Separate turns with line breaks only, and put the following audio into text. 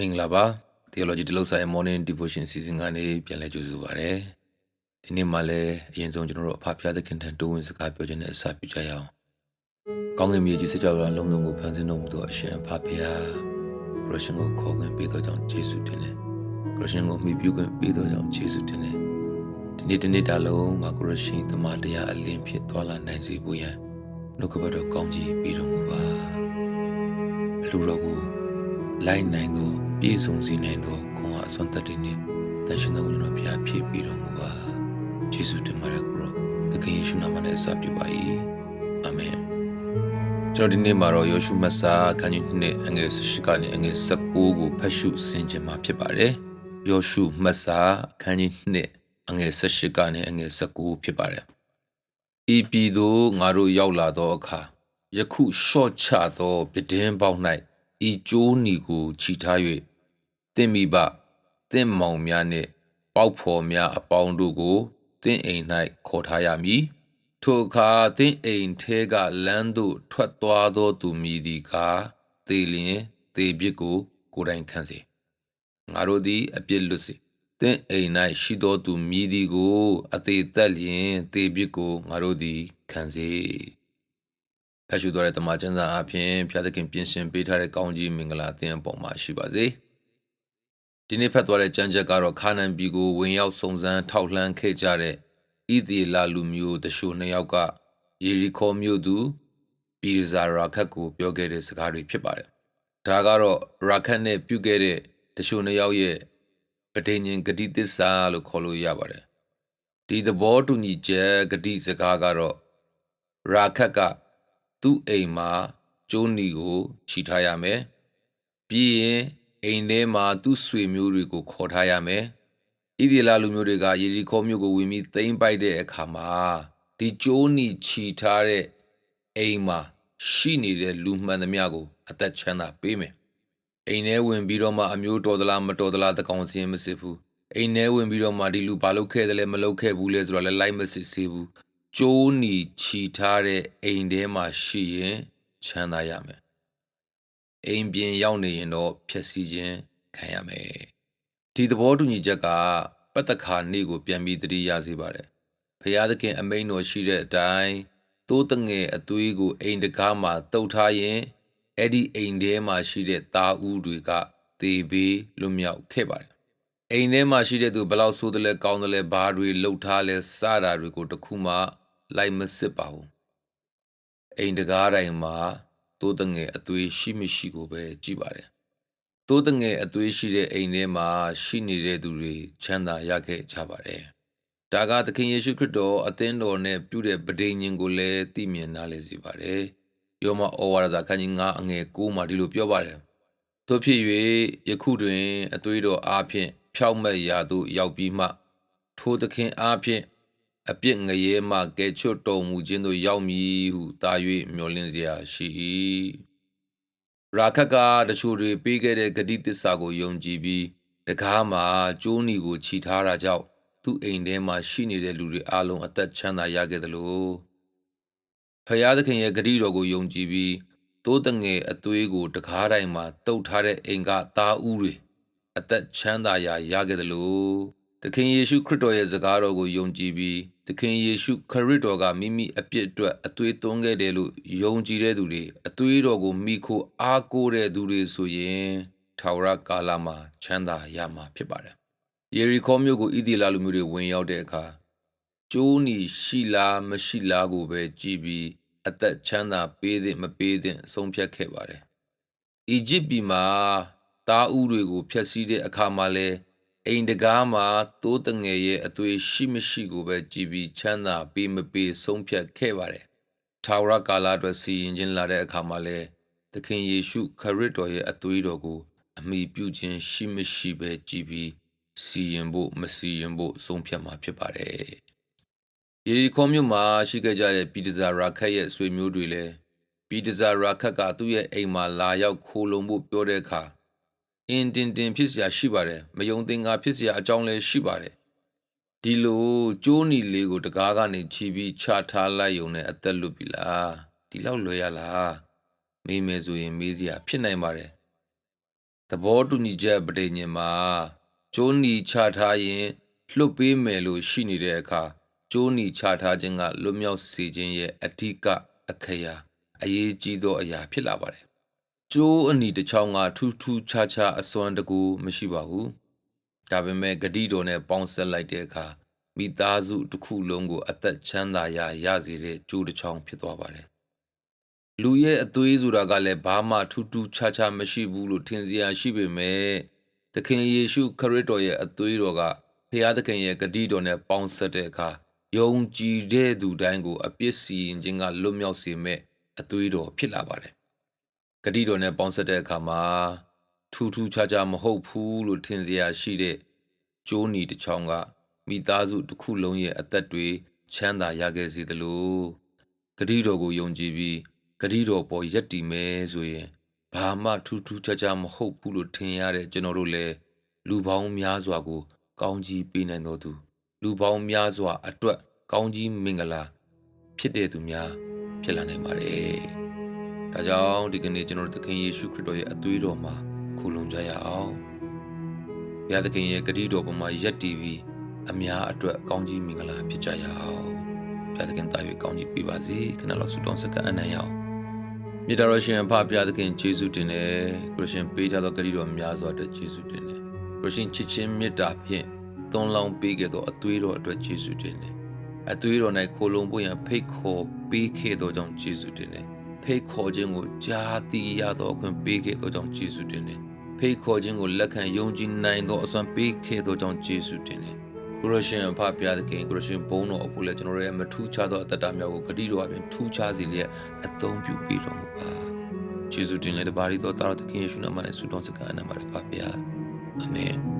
မင်္ဂလာပါ Theology တလို့ဆိုင် Morning Devotion Season ကနေပြန်လည်ကြိုဆိုပါရစေ။ဒီနေ့မှလည်းအရင်ဆုံးကျွန်တော်တို့အဖဖျားသခင်ထံတိုးဝင်စကားပြောခြင်းနဲ့အစပြုကြရအောင်။ကောင်းကင်မြေကြီးစကြဝဠာလုံးလုံးကိုဖန်ဆင်းတော်မူသောအရှင်အဖဖျားခရစ်ရှင်ကိုခေါ်ခွင့်ပေးသောကြောင့်ယေရှုတင်တယ်။ခရစ်ရှင်ကိုမိပြုခွင့်ပေးသောကြောင့်ယေရှုတင်တယ်။ဒီနေ့ဒီနေ့တာလုံးမှာခရစ်ရှင်သမာတရားအလင်းဖြစ်သွားလာနိုင်စေဖို့ရန်နှုတ်ကပတ်တော်ကောင်းကြီးပေးတော်မူပါ။အလိုတော်ကိုလိုက်နိုင်သော ပြည့်စုံစေနိုင်သောခွန်အားအစွမ်းတတ္တိနှင့်တန်ရှင်သောဝိညာဉ်တော်ဖျားဖြစ်ပြီးတော်မူပါယေရှုတင်ပါရကရောသခင်ယေရှုနာမနဲ့အစပြုပါ၏အာမင်ကျွန်တော်ဒီနေ့မှာတော့ယောရှုမဆာခန်းကြီးနှစ်အငယ်18ကနေအငယ်19ကိုဖတ်ရှုဆင်ခြင်မှာဖြစ်ပါတယ်ယောရှုမဆာခန်းကြီးနှစ်အငယ်18ကနေအငယ်19ဖြစ်ပါတယ်ဤပြည်သို့ငါတို့ရောက်လာသောအခါယခုရှော့ချသောပြတင်းပေါက်၌ ဤကျိုးနီကိုခြိထား၍တင့်မိဘတင့်မောင်များနှင့် ပေါက်ဖော်များအပေါင်းတို့ကိုတင့်အိမ်၌ခေါ်ထားရမည်ထိုအခါတင့်အိမ်ထဲကလမ်းသို့ထွက်သွားသောသူမည်သည်ကားသေလျင်သေပြစ်ကို ကိုယ်တိုင်ခံစေငါတို့သည်အပြစ်လွတ်စေတင့်အိမ်၌ရှိသောသူမည်သည်ကို အသေးသက်လျင်သေပြစ်ကိုငါတို့သည်ခံစေ ဖတ်ရှုတော်တဲ့တမန်ကျမ်းစာအဖြစ်ဖျားသခင်ပြင်ဆင်ပေးထားတဲ့ကောင်းကြီးမင်္ဂလာသင်အပေါ်မှာရှိပါစေ။ဒီနေ့ဖတ်သွားတဲ့ကျမ်းချက်ကတော့ခါနန်ပြည်ကိုဝင်ရောက်စုံစမ်းထောက်လှမ်းခဲ့ကြတဲ့ဣသီလာလူမျိုးတချို့နှစ်ယောက်ကယေရီခေါမြို့သူပီဇာရာခတ်ကိုပြောခဲ့တဲ့စကားတွေဖြစ်ပါတယ်။ဒါကတော့ရာခတ်နဲ့ပြုခဲ့တဲ့တချို့နှစ်ယောက်ရဲ့ပဋိညာဉ်ဂတိသစ္စာလို့ခေါ်လို့ရပါတယ်။ဒီသဘောတူညီချက်ဂတိစကားကတော့ရာခတ်က သူ့အိမ်မှာကျိုးနီကိုခြိထားရမယ်ပြီးရင်အိမ်ထဲမှာသူ့ဆွေမျိုးတွေကိုခေါ်ထားရမယ်ဣဒီလာလူမျိုးတွေကယေရီခေါမြို့ကိုဝင်ပြီးသိမ်းပိုက်တဲ့အခါမှာဒီကျိုးနီခြိထားတဲ့အိမ်မှာရှိနေတဲ့လူမှန်သမျှကို အသက်ချမ်းသာပေးမယ်အိမ်ထဲဝင်ပြီးတော့မှအမျိုးတော်သလားမတော်သလားတကောင်စင်းမစစ်ဘူးအိမ်ထဲဝင်ပြီးတော့မှဒီလူဘာလုပ်ခဲ့တယ်လဲမလုပ်ခဲ့ဘူးလဲဆိုတော့လည်းလိုက်မစစ်စေဘူး ကျိုးနီချီထားတဲ့အိမ်ထဲမှာရှိရင်ချမ်းသာရမယ်အိမ်ပြင်ရောက်နေရင်တော့ဖြည့်ဆည်းခြင်းခံရမယ်ဒီသဘောတူညီချက်ကပတ္တခါနေ့ကိုပြန်ပြီးတတိယစေပါတယ်ဖျားသခင်အမိန်တော်ရှိတဲ့အတိုင်းသိုးတငယ်အသွေးကိုအိမ်တကားမှာတုတ်ထားရင်အဲ့ဒီအိမ်ထဲမှာရှိတဲ့သားဦးတွေကသေဘေးလွတ်မြောက်ခဲ့ပါတယ်အိမ်ထဲမှာရှိတဲ့သူဘလောက်ဆိုးတယ်လဲကောင်းတယ်လဲဘာတွေလှုပ်ထားလဲစတာတွေကိုတခုမှ လိုက်မစစ်ပါဘူးအိမ်တကားတိုင်းမှာတိုးတငယ်အသွေးရှိမရှိကိုပဲကြည့်ပါတယ်တိုးတငယ်အသွေးရှိတဲ့အိမ်ထဲမှာရှိနေတဲ့သူတွေချမ်းသာရခဲ့ကြပါတယ်ဒါကသခင်ယေရှုခရစ်တော်အသင်းတော်နဲ့ပြုတဲ့ဗဒိညင်ကိုလည်းသိမြင်နားလည်စေပါတယ်ယောမဩဝါဒစာခန်းကြီး9အငယ်9မှာဒီလိုပြောပါတယ်တို့ဖြစ်၍ယခုတွင် အသွေးတော်အားဖြင့်ဖြောက်မက်ရာသို့ရောက်ပြီးမှ ထိုသခင်အားဖြင့် အပြစ်ငရဲမှကဲချွတ်တော်မူခြင်းသို့ရောက်မည်ဟုတာ၍မျှော်လင့်စရာရှိ၏ရာခတ်ကတချို့တွေပေးခဲ့တဲ့ဂတိတစ္ဆာကိုယုံကြည်ပြီးတကားမှာကျိုးနီကိုခြိထားတာကြောင့်သူ့အိမ်ထဲမှာရှိနေတဲ့လူတွေအလုံးအသက်ချမ်းသာရခဲ့တယ်လို့ဖယားသခင်ရဲ့ဂတိတော်ကိုယုံကြည်ပြီးတိုးတငယ်အသွေးကိုတကားတိုင်းမှာတုတ်ထားတဲ့အိမ်ကသားဦးတွေအသက်ချမ်းသာရာရခဲ့တယ်လို့ သခင်ယေရှုခရစ်တော်ရဲ့စကားတော်ကိုယုံကြည်ပြီးသခင်ယေရှုခရစ်တော်ကမိမိအပြစ်အတွက်အသွေးသွန်းခဲ့တယ်လို့ယုံကြည်တဲ့သူတွေအသွေးတော်ကိုမိခိုအားကိုးတဲ့သူတွေဆိုရင်ထာဝရကာလမှာချမ်းသာရမှာဖြစ်ပါတယ်။ယေရီခေါမြို့ကိုဣသီလာလူမျိုးတွေဝင်ရောက်တဲ့အခါကျိုးနီရှိလားမရှိလားကိုပဲကြည်ပြီးအသက်ချမ်းသာပေးတဲ့မပေးတဲ့ဆုံးဖြတ်ခဲ့ပါတယ်။အီဂျစ်ပြည်မှာတားဥတွေကိုဖျက်ဆီးတဲ့အခါမှာလဲ အိမ်တကားမှာတိုးတငယ်ရဲ့အသွေးရှိမရှိကိုပဲကြည်ပြီးချမ်းသာပေးမပေးဆုံးဖြတ်ခဲ့ပါတယ်။ထာဝရကာလအတွက်စီရင်ခြင်းလာတဲ့အခါမှာလဲသခင်ယေရှုခရစ်တော်ရဲ့အသွေးတော်ကို အမိပြုခြင်းရှိမရှိပဲကြည်ပြီးစီရင်ဖို့မစီရင်ဖို့ဆုံးဖြတ်မှာဖြစ်ပါတယ်။ယေရီခေါမြို့မှာရှိခဲ့ကြတဲ့ပီတဇာရာခတ်ရဲ့ဆွေမျိုးတွေလည်းပီတဇာရာခတ်ကသူ့ရဲ့အိမ်မှာလာရောက်ခိုးလုံဖို့ပြောတဲ့အခါ အင်တင်တင်ဖြစ်เสียရှိပါတယ်မယုံသင်္ကာဖြစ်เสียအကြောင်းလည်းရှိပါတယ်ဒီလိုကျိုးနီလေးကိုတကားကနေခြီးပြီးချထားလိုက်ုံနဲ့အသက်လွတ်ပြီလားဒီလောက်လွယ်ရလားမေးမယ်ဆိုရင်မေးစရာဖြစ်နိုင်ပါတယ် သဘောတူညီချက်ပဋိညာဉ်မှာကျိုးနီချထားရင်လွတ်ပေးမယ်လို့ရှိနေတဲ့အခါကျိုးနီချထားခြင်းကလွတ်မြောက်စေခြင်းရဲ့အဓိကအခရာအရေးကြီးသောအရာဖြစ်လာပါတယ်။ ကျိုးအနီတစ်ချောင်းကထူးထူးခြားခြားအစွမ်းတကူမရှိပါဘူး။ဒါပေမဲ့ဂတိတော်နဲ့ပေါင်းဆက်လိုက်တဲ့အခါမိသားစုတစ်ခုလုံးကို အသက်ချမ်းသာရရစေတဲ့ကျိုးတစ်ချောင်းဖြစ်သွားပါတယ်။လူရဲ့အသွေးဆိုတာကလည်းဘာမှထူးထူးခြားခြားမရှိဘူးလို့ထင်စရာရှိပေမဲ့သခင်ယေရှုခရစ်တော်ရဲ့အသွေးတော်ကဖခင်သခင်ရဲ့ဂတိတော်နဲ့ပေါင်းဆက်တဲ့အခါယုံကြည်တဲ့သူတိုင်းကို အပြစ်စီရင်ခြင်းကလွတ်မြောက်စေမဲ့အသွေးတော်ဖြစ်လာပါတယ်။ ဂတိတော်နဲ့ပေါင်းဆက်တဲ့အခါမှာထူးထူးခြားခြားမဟုတ်ဘူးလို့ထင်စရာရှိတဲ့ကျိုးနီတစ်ချောင်းကမိသားစုတစ်ခုလုံးရဲ့အသက်တွေချမ်းသာရခဲ့စေသလိုဂတိတော်ကိုယုံကြည်ပြီးဂတိတော်ပေါ်ယက်တည်မယ်ဆိုရင်ဘာမှထူးထူးခြားခြားမဟုတ်ဘူးလို့ထင်ရတဲ့ကျွန်တော်တို့လည်းလူပေါင်းများစွာကို ကောင်းကြီးပေးနိုင်တော်သူ လူပေါင်းများစွာအတွက်ကောင်းကြီးမင်္ဂလာ ဖြစ်တဲ့သူများဖြစ်လာနိုင်ပါတယ်။ ဒါကြောင့်ဒီကနေ့ကျွန်တော်တို့သခင်ယေရှုခရစ်တော်ရဲ့အသွေးတော်မှာခုလုံကြရအောင်။ဘုရားသခင်ရဲ့ဂတိတော်ပေါ်မှာယက်တည်ပြီးအများအတွက်ကောင်းကြီးမင်္ဂလာဖြစ်ကြရအောင်။ဘုရားသခင်တာ၍ကောင်းကြီးပေးပါစေ။ခဏလောက်ဆုတောင်းစကားအနံ့ရအောင်။မြေတော်ရရှင်အဖဘုရားသခင်ယေရှုတင်တယ်။ခရစ်ရှင်ပေးကြသောဂတိတော်များစွာအတွက်ယေရှုတင်တယ်။ခရစ်ရှင်ချစ်ချင်းမေတ္တာဖြင့်သွန်လောင်းပေးခဲ့သောအသွေးတော်အတွက်ယေရှုတင်တယ်။အသွေးတော်၌ခိုလုံပွင့်ရန်ဖိတ်ခေါ်ပေးခဲ့သောကြောင့်ယေရှုတင်တယ်။ ဖိတ်ခေါ်ခြင်းကိုကြားသိရသောအခွင့်ပေးခဲ့သောကြောင့်ယေရှုတင်တယ်။ဖိတ်ခေါ်ခြင်းကိုလက်ခံယုံကြည်နိုင်သောအစွမ်းပေးခဲ့သောကြောင့်ယေရှုတင်တယ်။ကိုရရှင်အဖဖျားသခင်ကိုရရှင်ဘုန်းတော်အဖို့လည်းကျွန်တော်ရဲ့မထူးခြားသောအတ္တများကိုဂတိတော်အပြင်ထူးခြားစေလျက်အသုံးပြုပြီးတော်မူပါ။ယေရှုတင်လည်းတပါးရီတော်တာတော်သခင်ယေရှုနာမနဲ့ဆုတောင်းစကားအနံပါရပါဗျာ။အာမင်။